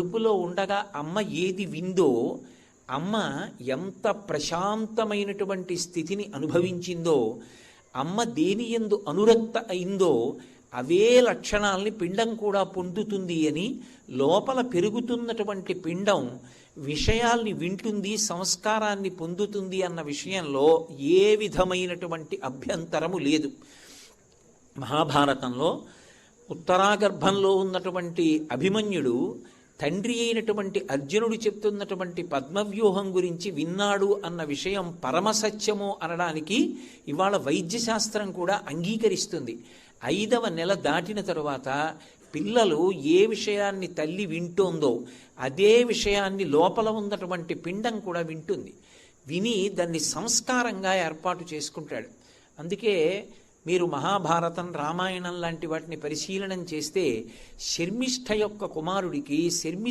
కడుపులో ఉండగా అమ్మ ఏది విందో అమ్మ ఎంత ప్రశాంతమైనటువంటి స్థితిని అనుభవించిందో అమ్మ దేని ఎందు అనురక్త అయిందో అవే లక్షణాల్ని పిండం కూడా పొందుతుంది అని లోపల పెరుగుతున్నటువంటి పిండం విషయాల్ని వింటుంది సంస్కారాన్ని పొందుతుంది అన్న విషయంలో ఏ విధమైనటువంటి అభ్యంతరము లేదు. మహాభారతంలో ఉత్తరాగర్భంలో ఉన్నటువంటి అభిమన్యుడు తండ్రి అయినటువంటి అర్జునుడు చెప్తున్నటువంటి పద్మవ్యూహం గురించి విన్నాడు అన్న విషయం పరమసత్యము అనడానికి ఇవాళ వైద్యశాస్త్రం కూడా అంగీకరిస్తుంది. ఐదవ నెల దాటిన తరువాత పిల్లలు ఏ విషయాన్ని తల్లి వింటోందో అదే విషయాన్ని లోపల ఉన్నటువంటి పిండం కూడా వింటుంది. విని దాన్ని సంస్కారంగా ఏర్పాటు చేసుకుంటాడు. అందుకే మీరు మహాభారతం రామాయణం లాంటి వాటిని పరిశీలనం చేస్తే శర్మిష్ఠ యొక్క కుమారుడికి శర్మి